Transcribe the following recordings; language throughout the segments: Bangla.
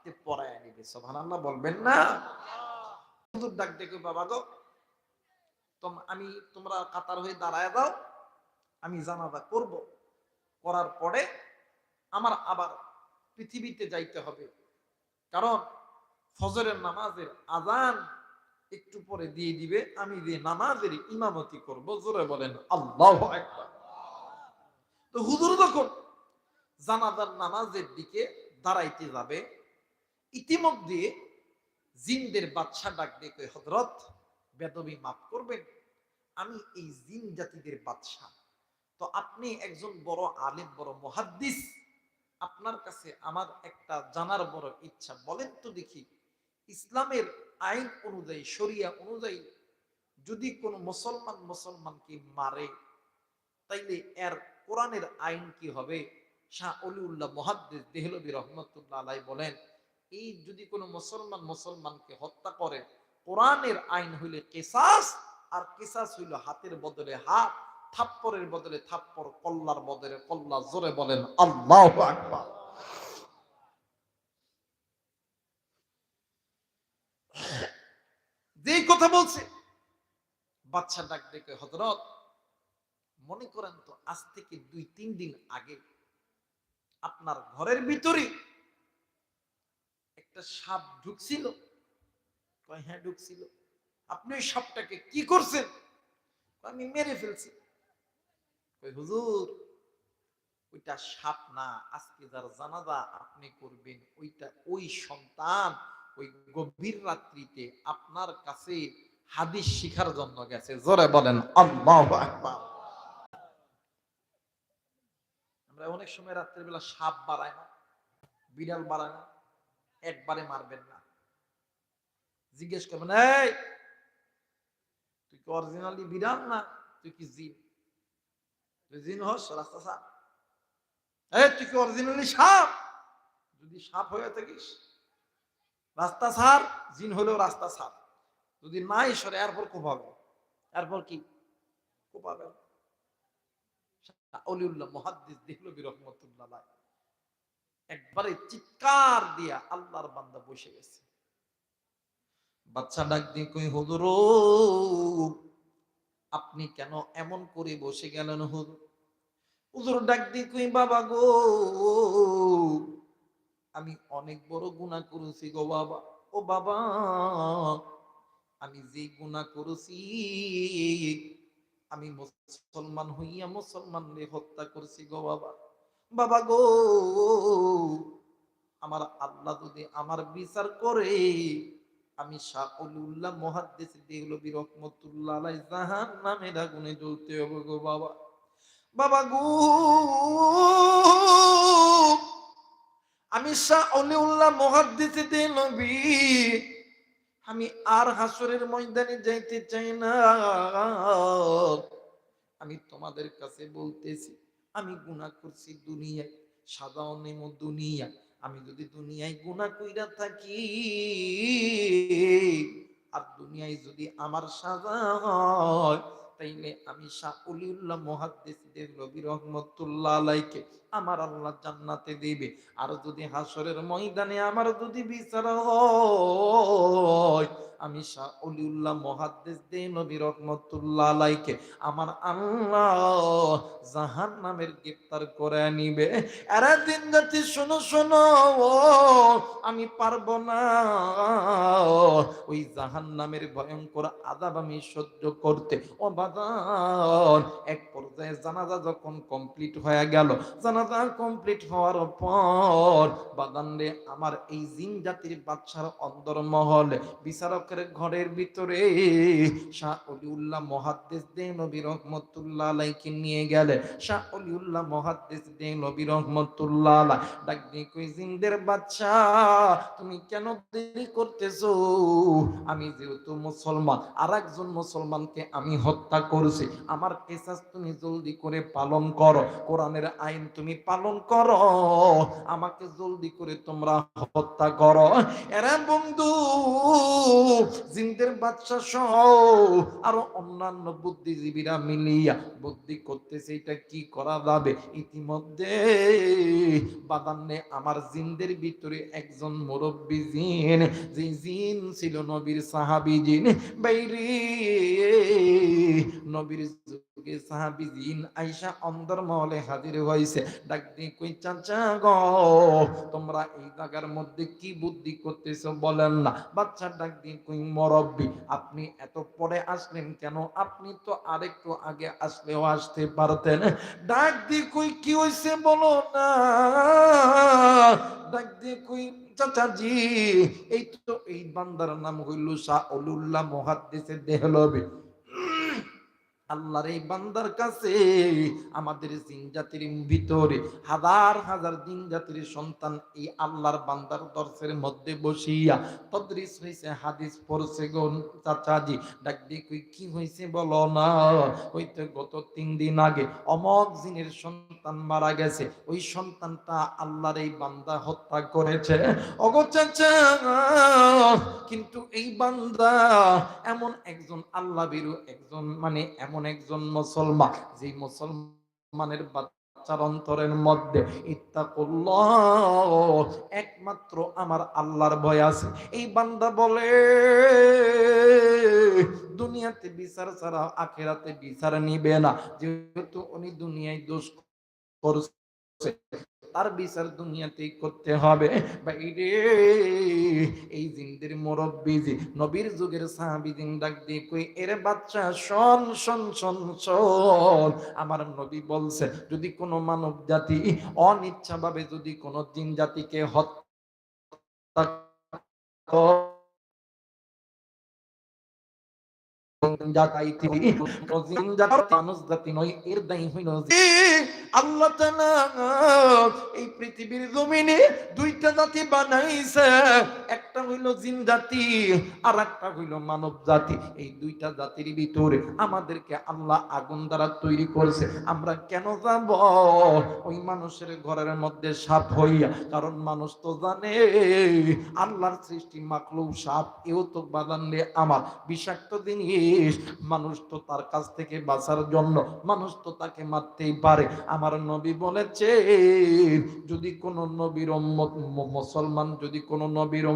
হাতে পরায় নিবে সোভানাল্লাহ বলবেন না। হুজুর ডাক ডেকে বাবা গো আমি তোমরা কাতার হয়ে দাঁড়ায় দাও আমি জানাজা করব। করার পরে আমার আবার পৃথিবীতে যাইতে হবে। কারণ ফজরের নামাজের আজান একটু পরে দিয়ে দিবে, আমি যে নামাজের ইমামতি করব, জোরে বলেন, আল্লাহ তো হুজুর তখন জানাজার নামাজের দিকে দাঁড়াইতে যাবে ইতিমধ্যে জিনদের বাদশা ডাক ডেকে হজরত বেদবি মাফ করবেন, আমি এই জিন জাতিদের বাদশা তো আপনি একজন বড় আলেম, বড় মহাদ্দিস, আপনার কাছে আমার একটা জানার বড় ইচ্ছা। বলেন তো দেখি, ইসলামের আইন অনুযায়ী, শরিয়া অনুযায়ী যদি কোনো মুসলমান মুসলমানকে মারে, তাইলে এর কোরআনের আইন কি হবে? শাহ অলিউল্লাহ মহাদ্দিস দেহলবী রহমতুল্লাহ আলাই বলেন এই যদি কোনো মুসলমান মুসলমানকে হত্যা করে, কোরআনের আইন হইলে কেসাস, আর কেসাস হইল হাতের বদলে হাত, থাপ্পরের বদলে থাপ্পর, কল্লার বদলে কল্লা, জোরে বলেন, আল্লাহ আকবার। যেই কথা বলছে বাচ্চা ডাক ডেকে হজরত মনে করেন তো আজ থেকে দুই তিন দিন আগে আপনার ঘরের ভিতরে একটা সাপ ঢুকছিল। হ্যাঁ ঢুকছিল। আপনি ওই সাপটাকে কি করছেন? আমি মেরে ফেলছি। হুজুর, ওইটা সাপ না, আজকে যার জানাজা আপনি করবেন, ওইটা ওই সন্তান ওই গভীর রাত্রিতে আপনার কাছে হাদিস শিখার জন্য গেছে। জোরে বলেন আমরা অনেক সময় রাত্রের বেলা সাপ বাড়ায় না, বিড়াল বাড়ায় না। একবারে মারবেন না। জিজ্ঞেস করবেন তুই কি অরিজিনালি বিড়াল না? তুই কি জিন? তুই জিন হস, রাস্তা সাপ? এই, তুই কি অরিজিনালি সাপ? যদি সাপ হয়ে থাকিস, রাস্তা সার, জিন হলেও রাস্তা সার। যদি না ঈশ্বরে, এরপর কোপাবে এরপর কি? কোপাবে অলিউল্লাহ মহাদ্দিস দেখল রহমতুল্লাহ একবারে চিৎকার দিয়া আল্লাহর বান্দা বসে গেছে। বাচ্চা ডাক দিয়ে কই, হুজুর আপনি কেন এমন করে বসে গেলেন হুজুর? হুজুর ডাক দিয়ে কই, বাবা গো, আমি অনেক বড় গুনাহ করেছি গো বাবা। ও বাবা, আমি যে গুনাহ করেছি, আমি মুসলমান হইয়া মুসলমানরে হত্যা করছি গো বাবা। বাবা গো, আমার আল্লাহ যদি আমার বিচার করে, আমি শাহ অলিউল্লাহ মহাদ্দেশ দেহলবি রহমতুল্লাহ আলাই জাহান নামের আগুনে জ্বলতে হবে গো বাবা। বাবা গো, আমি শাহ অলিউল্লাহ মহাদ্দেশ দেহলবি আমি আর হাসরের ময়দানে যাইতে চাই না। আমি তোমাদের কাছে বলতেছি আমি গুণা করছি দুনিয়ায়, সাদা নেমো দুনিয়া। আমি যদি দুনিয়ায় গুণা কইরা থাকি, আর দুনিয়ায় যদি আমার সাজা হয় তাইলে আমি শাহ অলিউল্লাহ মহাদ্দেশদের রবি রহমতুল্লাহ আলাইকে আমার আল্লাহ জান্নাতে দিবে। আর যদি হাসরের ময়দানে আমার যদি বিচার হয়, আমি শাহ অলিউল্লাহ মহাদ্দেশ দে নবী রহমতুল্লাহ আলাইকে আমার আল্লাহ জাহান নামের গ্রেপ্তার করে নিবে। এরা দিন জাতি শোনো শোনো, আমি পারব না। ওই জাহান নামের ভয়ঙ্কর আদাব আমি সহ্য করতে। ও এক পর্যায়ে জানাজা যখন কমপ্লিট হয়ে গেল, জানাজা কমপ্লিট হওয়ার পর বাদান রে আমার এই জিন জাতির বাচ্চার অন্দর মহল বিচারকের ঘরের ভিতরে শাহ অলিউল্লাহ মহাদ্দেশ দে নবী রহমতুল্লাহ আলাইকে নিয়ে গেলে। শাহ অলিউল্লাহ মহাদ্দেশ দে নবী রহমতুল্লাহ আলাই ডাক দিয়ে কই জিনদের তুমি কেন দেরি করতেছো? আমি যেহেতু মুসলমান আর একজন মুসলমানকে আমি হত্যা করছি। আমার কেসাস তুমি জলদি করে পালন করো। কোরআনের আইন তুমি পালন করো। আমাকে জলদি করে তোমরা হত্যা করো। এরা বন্ধু, জিন্দের বাচ্চা সহ আরও অন্যান্য বুদ্ধিজীবীরা মিলিয়া বুদ্ধি করতেছে, এটা কি করা যাবে? ইতিমধ্যে বাদান্নে আমার জিনদের ভিতরে একজন মুরব্বী জিন, যে জিন ছিল নবীর সাহাবি জিন, বাইরে নবীর যুগে সাহাবি জিন আইসা অন্দর মহলে হাজির হয়েছে। ডাক কই, চাচা গো, তোমরা এই জায়গার মধ্যে কি বুদ্ধি করতেছো বলেন না? বাচ্চা ডাক দিয়ে কই, মরব্বি, আপনি এত পরে আসলেন কেন? আপনি তো আরেকটু আগে আসলেও আসতে পারতেন। ডাক দিয়ে কই, কি হইছে বলো না? ডাক দিয়ে কই, চাচাজি, এই তো এই বান্দার নাম হইল শাহ অলুল্লাহ মহাদ্দেশে দেহলবি। আল্লাহর এই বান্দার কাছে আমাদের জিন জাতির ভিতরে হাজার হাজার জিন জাতির সন্তান এই আল্লাহর বান্দার দর্শের মধ্যে বসিয়া তদ্রিস হইছে, হাদিস পড়ছে গো চাচাজি। ডাক দিয়ে কি হইছে বলো না? ওই তো গত তিন দিন আগে অমক জিনের সন্তান মারা গেছে। ওই সন্তানটা আল্লাহর এই বান্দা হত্যা করেছে। অগো চাচা কিন্তু এই বান্দা এমন একজন আল্লাহ বিরু একজন মানে এমন একজন মুসলমান যে মুসলমানের বাচ্চার অন্তরের মধ্যে ইত্তাকুল্লাহ একমাত্র আমার আল্লাহর ভয় আছে। এই বান্দা বলে, দুনিয়াতে বিচার ছাড়া আখেরাতে বিচার নিবে না। যেহেতু উনি দুনিয়ায় দোষ করছে তার বিচার দুনিয়াতেই করতে হবে। বাইরে এই জিন্দির মুরব্বী নবীর যুগের সাহাবী দিন ডাক দিয়ে কই, এর বাচ্চা, শোন শোন শোন শোন। আমার নবী বলছে, যদি কোনো মানব জাতি অনিচ্ছাভাবে যদি কোনো জিন জাতিকে হত্যা আমাদেরকে আল্লাহ আগুন দ্বারা তৈরি করছে। আমরা কেন যাব ওই মানুষের ঘরের মধ্যে সাপ হইয়া, কারণ মানুষ তো জানে, আল্লাহর সৃষ্টি মাকলু সাপ। এও তো বাদানলে আমার। বিষাক্ত জিনিস মানুষ তো তার কাছ থেকে বাঁচার জন্য মানুষ তো তাকে মারতেই পারে। আমার নবী বলেছে যদি কোন নবীর মুসলমান যদি কোন নবীর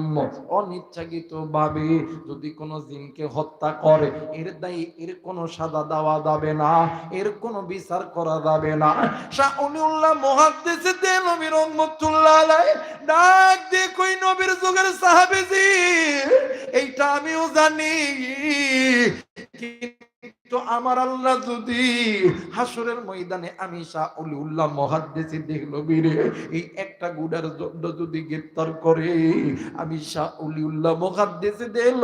অনিচ্ছাকৃত ভাবে যদি কোন জিনকে হত্যা করে, এর দায়ী এর কোনো সাদা দেওয়া যাবে না, এর কোনো বিচার করা যাবে না। এইটা আমিও জানি। que কিন্তু আমার আল্লাহ যদি হাসরের ময়দানে আমি শাহ মহাদ্দেশে দেখল বীরে এই একটা গুডার জন্য যদি গ্রেপ্তার করে, আমি শাহ মহাদ্দেশে দেখল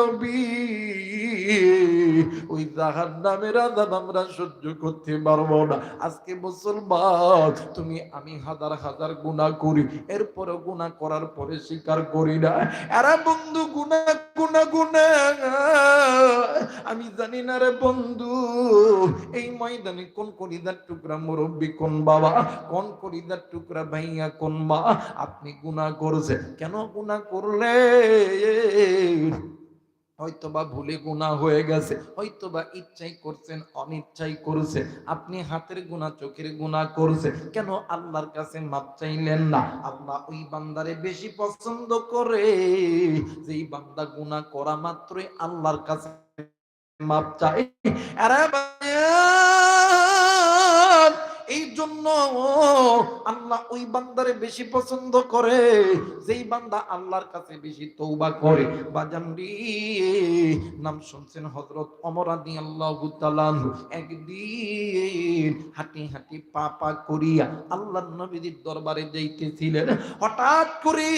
ওই জাহার নামের আজাব আমরা সহ্য করতে পারব না। আজকে মুসলমান, তুমি আমি হাজার হাজার গুণা করি এরপরে গুণা করার পরে স্বীকার করি না। এরা বন্ধু গুণা গুণা গুণা আমি জানি না রে বন্ধু এই ময়দানে কোন কলিদার টুকরা মুরব্বী কোন বাবা? কোন কলিদার টুকরা ভাইয়া কোন মা? আপনি গুণা করছে কেন গুণা করলে হয়তোবা ভুলে গুণা হয়ে গেছে, হয়তোবা ইচ্ছাই করছেন, অনিচ্ছাই করছে আপনি হাতের গুণা চোখের গুণা করছে কেন আল্লাহর কাছে মাপ চাইলেন না? আল্লাহ ওই বান্দারে বেশি পছন্দ করে। যেই বান্দা গুণা করা মাত্রই আল্লাহর কাছে মাপ চাই। আরে জন্য আল্লাহ ওই বান্দারে বেশি পছন্দ করে। যেই বান্দা আল্লাহর কাছে বেশি তৌবা করে। বাজামরি নাম শুনছেন রাদিয়াল্লাহু তাআলা আনহু। একদিন হাঁটি হাঁটি পা পা করিয়া আল্লাহর নবীর দরবারে যাইতেছিলেন। হঠাৎ করে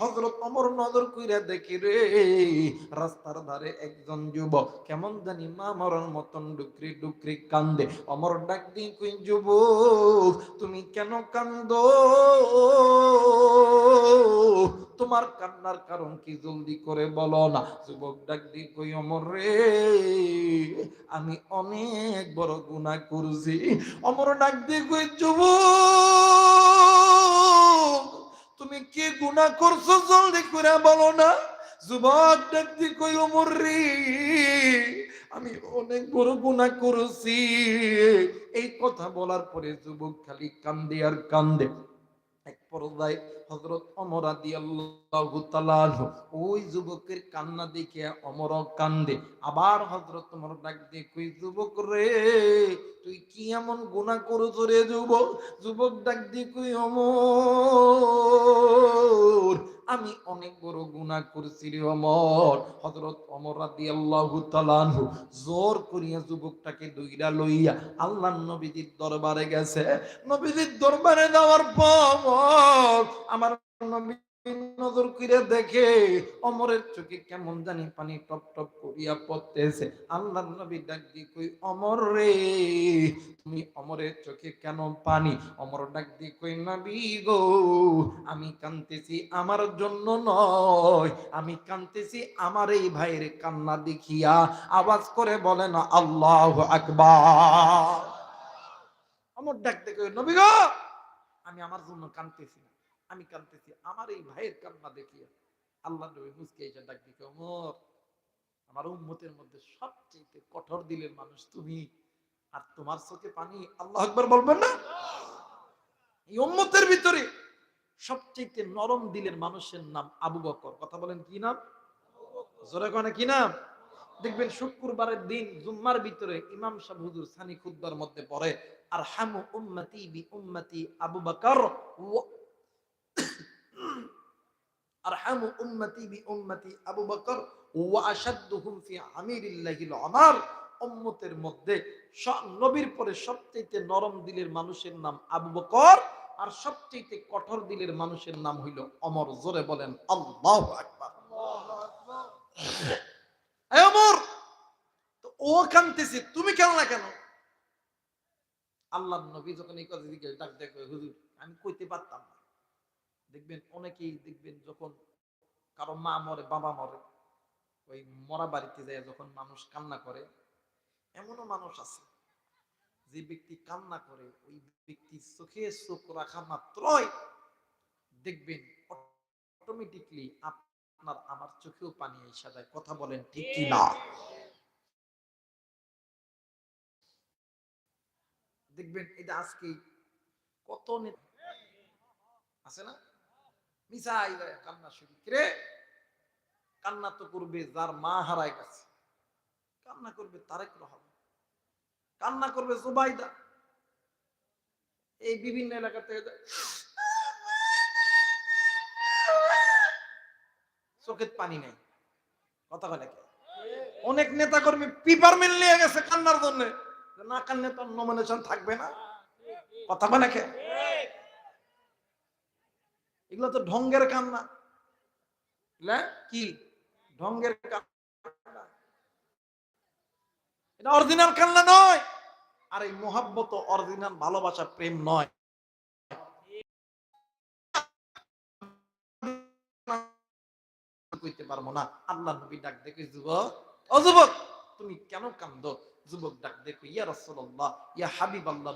হজরত অমর নজর কইরা দেখি রে, রাস্তার ধারে একজন যুবক কেমন জানি মা মরার মতন ডুকরি ডুকরি কান্দে। অমর ডাক দিয়ে কই যুবক, তুমি কেন কান্দ তোমার কান্নার কারণ কি জলদি করে বলো না। যুবক ডাক দি কই, অমর রে, আমি অনেক বড় গুনাহ করছি। অমর ডাক দি কই, যুবক, তুমি কি গুনাহ করছ জলদি করে বলো না। যুবক ডাক দি কই, অমর রে আমি অনেক বড় গুণা করেছি। এই কথা বলার পরে যুবক খালি কান্দে আর কান্দে। এক পর্যায়ে ওমর রাদিয়াল্লাহু তাআলা আনহু ওই যুবকের কান্না দেখে ওমর কান্দে। আবার হযরত ওমর ডাক দিয়ে কই যুবক রে, তুই কি এমন গুনাহ করেছ রে যুবক? যুবক ডাক দিয়ে কই, ওমর আমি অনেক বড় গুনা করছি রে অমর। হজরত অমর রাদি আল্লাহ জোর করিয়া যুবকটাকে দুইরা লইয়া আল্লাহ নবীজির দরবারে গেছে। নবীজির দরবারে যাওয়ার পর আমার নবী নজর করে দেখে, অমরের চোখে কেমন জানি পানি টপ টপ করিয়া পড়তেছে। আল্লাহ নবী ডাক কই, অমর রে, তুমি অমরের চোখে কেন পানি? অমর ডাক কই, নবী গো, আমি কানতেছি আমার জন্য নয়, আমি কানতেছি আমার এই ভাইয়ের কান্না দেখিয়া। আওয়াজ করে বলে না আল্লাহ আকবার। অমর ডাক দিয়ে কই, নবী গো, আমি আমার জন্য কানতেছি না। আমি কানতেছি, আমার এই ভাইয়ের কান্না দেখিয়া আল্লাহ নবী মুসকে এসে ডাক দিকে, ওমর, আমার উম্মতের মধ্যে সবচেয়ে কঠোর দিলের মানুষ তুমি। আর তোমার চোখে পানি, আল্লাহ আকবার বলবেন না? এই উম্মতের ভিতরে সবচেয়ে নরম দিলের মানুষের নাম আবু বকর। কথা বলেন কি নাম? জোরে কি নাম? দেখবেন শুক্রবারের দিন জুম্মার ভিতরে ইমাম সাহেব হুজুর সানি খুদ্বার মধ্যে পড়ে আর হামু উম্মতি বি উম্মতি আবু বকর আরহামু উম্মতি বি উম্মতি আবু বকর ওয়া ফি আমিরিল্লাহিল আমার। উম্মতের মধ্যে নবীর পরে সবচেয়ে নরম দিলের মানুষের নাম আবু বকর আর সবচেয়ে কঠোর দিলের মানুষের নাম হইল অমর। জোরে বলেন আকবার। ও কানতেছে, তুমি কেন না কেন? আল্লাহ নবী যখন এই কথা জিজ্ঞেস ডাক দেখো, হুজুর, আমি কইতে পারতাম না। দেখবেন অনেকেই দেখবেন যখন কারও মা মরে, বাবা মরে, ওই মরা বাড়িতে যায় যখন মানুষ কান্না করে, এমনও মানুষ আছে যে ব্যক্তি কান্না করে, ওই ব্যক্তি চোখে চোখ রাখা মাত্রই দেখবেন অটোমেটিকলি আপনার আমার চোখেও পানি এসে যায়। কথা বলেন ঠিক কি না? দেখবেন এটা আজকে কত আছে না? কান্না শুরু রে কান্না তো করবে যার মা হারায় গেছে। কান্না করবে তারেক রহমান। কান্না করবে জুবাইদা। এই বিভিন্ন এলাকা থেকে চোখের পানি নেই। কথা বলে নাকি অনেক নেতা কর্মী পিপারমেন্ট নিয়ে গেছে কান্নার জন্য। না কান্নে তো নমিনেশন থাকবে না। কথা বলে এগুলো তো ঢঙ্গের কান্না। কি? ঢঙ্গের কান্না। এটা অরিজিনাল কান্না নয়। আর এই মোহাব্বত অরিজিনাল ভালোবাসা প্রেম নয়। কইতে পারব না আল্লাহ নবী ডাক দেখে যুবক ও যুবক তুমি কেন কান্দ? যুবক ডাক দেখো ইয়া রাসূলুল্লাহ ইয়া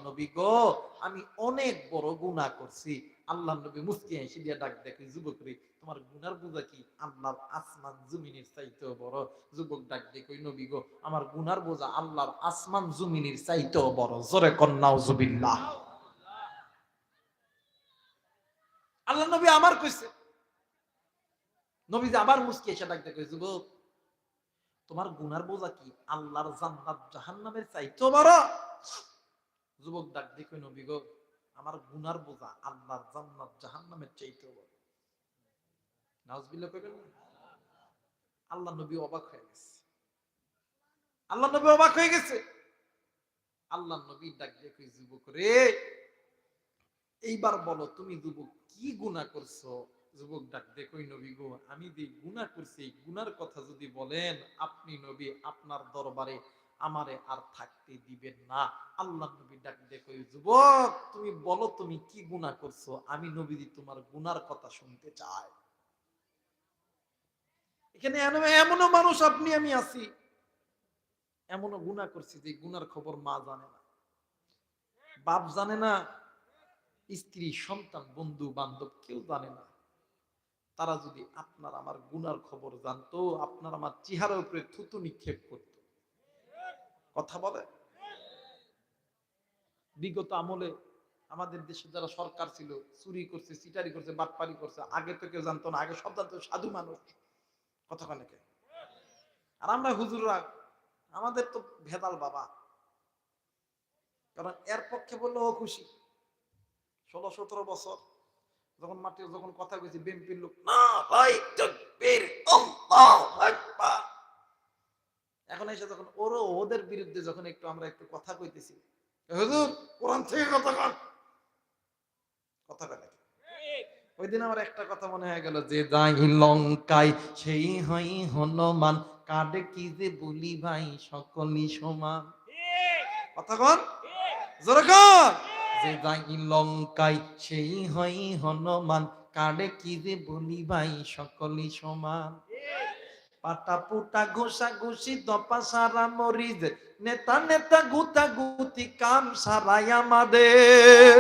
নবী গো আমি অনেক বড় গুনাহ করছি। আল্লাহ নবী মুস্কি হেসে দিয়া ডাক দেখে, যুবক রে, তোমার গুনার বোঝা কি? আল্লাহর আসমান জমিনের চাইতেও বড়। যুবক ডাক দেখো নবী গো, আমার গুনার বোঝা আল্লাহর আসমান জমিনের চাইতেও বড়। জোরে কন্যাও জুবিল্লাহ আল্লাহ নবী আমার কইছে। নবী যে আবার মুস্কি এসে ডাক দেখে, যুবক, তোমার গুনার বোঝা কি? আল্লাহর জান্নাত জাহান্নামের চাইতেও বড়? যুবক ডাক দেখো নবী গো আমার গুনার বোঝা আল্লাহর জান্নাত জাহান্নামের চাইতেও বড়। কইবেন আল্লাহ নবী অবাক হয়ে গেছে। আল্লাহ নবী অবাক হয়ে গেছে। আল্লাহ নবী ডাক দেখো যুবক রে, এইবার বলো তুমি যুবক কি গুনাহ করছ? যুবক ডাক দেখোই নবী গো, আমি যে গুনাহ করছি গুনার কথা যদি বলেন, আপনি নবী আপনার দরবারে আমারে আর থাকতে দিবেন না। আল্লাহ নবী ডাক দেখো যুবক, তুমি বলো তুমি কি গুনাহ করছ? আমি নবী তোমার গুনার কথা শুনতে চাই। এখানে এমনও মানুষ আপনি, আমি আছি। এমনও গুণা করছি যে গুনার খবর মা জানে না। বাপ জানে না, স্ত্রী, সন্তান, বন্ধু, বান্ধব কেউ জানে না। তারা যদি আপনার আমার গুনার খবর জানতো, আপনার আমার চেহারার উপরে থুতু নিক্ষেপ করত কথা বলে? বিগত আমলে আমাদের দেশে যারা সরকার ছিল চুরি করছে চিটারি করছে বাটপারি করছে আগে তো কেউ জানতো না আগে সব জানতো সাধু মানুষ। কথা কানেকে আর আমরা হুজুররা আমাদের তো ভেদাল বাবা। কারণ এর পক্ষে বললে ও খুশি। ষোলো সতেরো বছর যখন মাটি যখন কথা কইছি বিএনপির লোক না ভাই তাকবীর, আল্লাহু আকবার। এখন এসে যখন ওরও ওদের বিরুদ্ধে যখন একটু আমরা একটু কথা কইতেছি হুজুর! কোরআন থেকে কথা কন। কথা কয় ওই দিন আমার একটা কথা মনে হয়ে গেল যে যাই লঙ্কায় সেই হই হনুমান কাডে কি যে বলি ভাই সকলই সমান। কথা কন। জোরে কন। যে যাই লঙ্কায় সেই হই হনুমান কাডে কি যে বলি ভাই সকলই সমান। পাটা পুটা ঘোষা ঘুষি, দপা সারা মরিজ নেতা নেতা গুতা গুতি কাম সারাই আমাদের।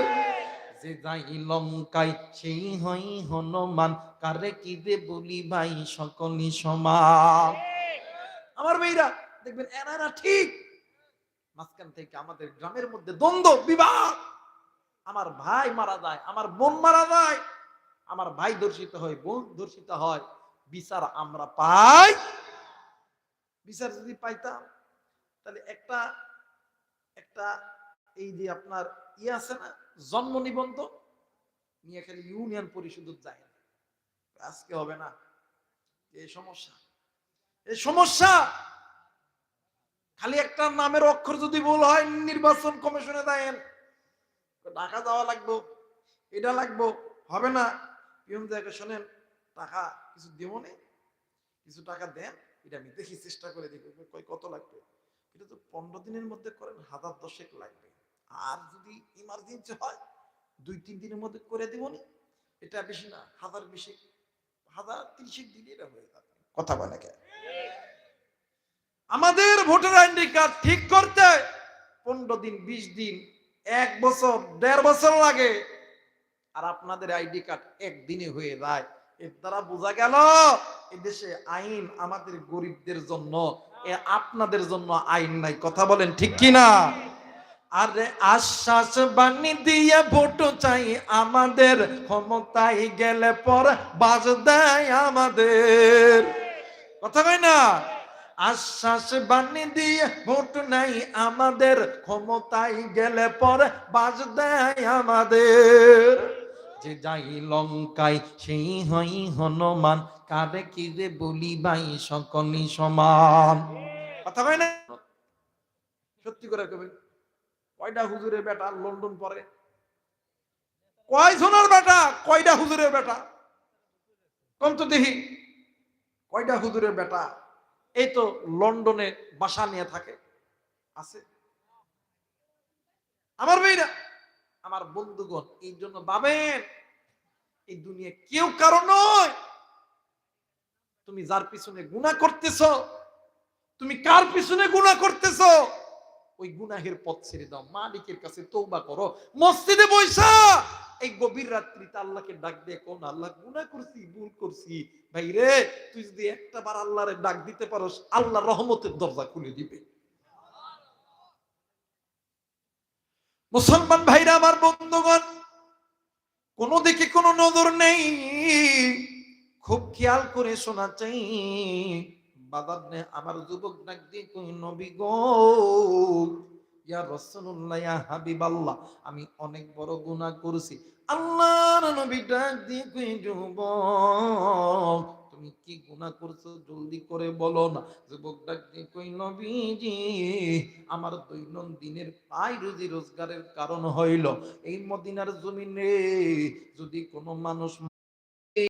যে যাই লঙ্কায় সেই হই হনুমান, কারে কি দে বলি ভাই সকলই সমান। আমার মেয়েরা, দেখবেন এনারা ঠিক। মাঝখান থেকে আমাদের গ্রামের মধ্যে দ্বন্দ্ব, বিবাদ। আমার ভাই মারা যায়, আমার বোন মারা যায়। আমার ভাই দর্শিত হয়, বোন দর্শিত হয়। বিচার আমরা পাই। বিচার যদি পাইতাম, তাহলে একটা একটা এই যে আপনার ইয়ে আছে না, জন্ম নিবন্ধন নিয়ে খালি ইউনিয়ন পরিষদ যায় আজকে হবে না। এই সমস্যা। এই সমস্যা! খালি একটা নামের অক্ষর যদি ভুল হয়, নির্বাচন কমিশনে দেন। টাকা দেওয়া লাগবো, এটা লাগবো, হবে না। শোনেন, টাকা কিছু দেবো নে, কিছু টাকা দেন, এটা আমি দেখি, চেষ্টা করে দেখি কই কত লাগবে? এটা তো পনেরো দিনের মধ্যে করেন, হাজার দশেক লাগবে। আর যদি ইমার্জেন্সি হয়, দুই, তিন দিনের মধ্যে করে দেবনি এটা বেশি না, হাজার বেশি হাজার তিরিশেক দিলে এটা হয়ে যাবে। কথা বলে কে? আমাদের ভোটার আইডি কার্ড ঠিক করতে পনেরো দিন, বিশ দিন, এক বছর, দেড় বছর লাগে। আর আপনাদের আইডি কার্ড একদিনে হয়ে যায়। দ্বারা বোঝা গেল এদেশে আইন আমাদের গরিবদের জন্য আপনাদের জন্য আইন নাই। কথা বলেন ঠিক কি না আরে আশ্বাস বাণী দিয়ে ভোট চাই আমাদের, ক্ষমতায় গেলে পর বাজ দেয় আমাদের। কথা কই না? আশ্বাস বাণী দিয়ে ভোট নাই আমাদের, ক্ষমতায় গেলে পর বাজ দেয় আমাদের। যে যাই লঙ্কায়, সেই হই হনুমান। কারে কি রে বলি ভাই সকলই সমান। কথা কয় না? সত্যি করে কবে। কয়টা হুজুরের বেটা? লন্ডন পরে। কয় জনের বেটা? কয়টা হুজুরের বেটা? কম তো দেখি। কয়টা হুজুরের বেটা? এই তো লন্ডনে বাসা নিয়ে থাকে। আছে। আমার মেয়েরা আমার বন্ধুগণ, এই জন্য ভাবেন, এই দুনিয়া কেউ কারণ নয়। তুমি যার পিছনে গুণা করতেছ, তুমি কার পিছনে গুণা করতেছ, ওই গুনাহের পথ ছেড়ে দাও। মালিকের কাছে তৌবা করো। মসজিদে বৈশা এই গভীর রাত্রিতে আল্লাহকে ডাক দিয়ে কোন আল্লাহ, গুনাহ করছি, ভুল করছি। ভাই রে তুই যদি একটা বার আল্লাহরে ডাক দিতে পারোস আল্লাহ রহমতের দরজা খুলে দিবে। মুসলমান ভাইরা, আমার বন্ধুগণ, কোন দিকে কোনো নজর নেই। খুব খেয়াল করে শোনা চাই বাদার নে, আমার যুবক ডাক দিয়ে কই, নবী গো, ইয়া রাসূলুল্লাহ, ইয়া হাবিবাল্লাহ, আমি অনেক বড় গুনাহ করেছি। আল্লাহর নবী ডাক দিয়ে কই, যুবক তুমি কি গুণা করছ? জলদি করে বলো না। যুবক ডাকতে কই নবীজি? আমার দৈনন্দিনের পাই রুজি রোজগারের কারণ হইল, এই মদিনার জমিনে যদি কোনো মানুষ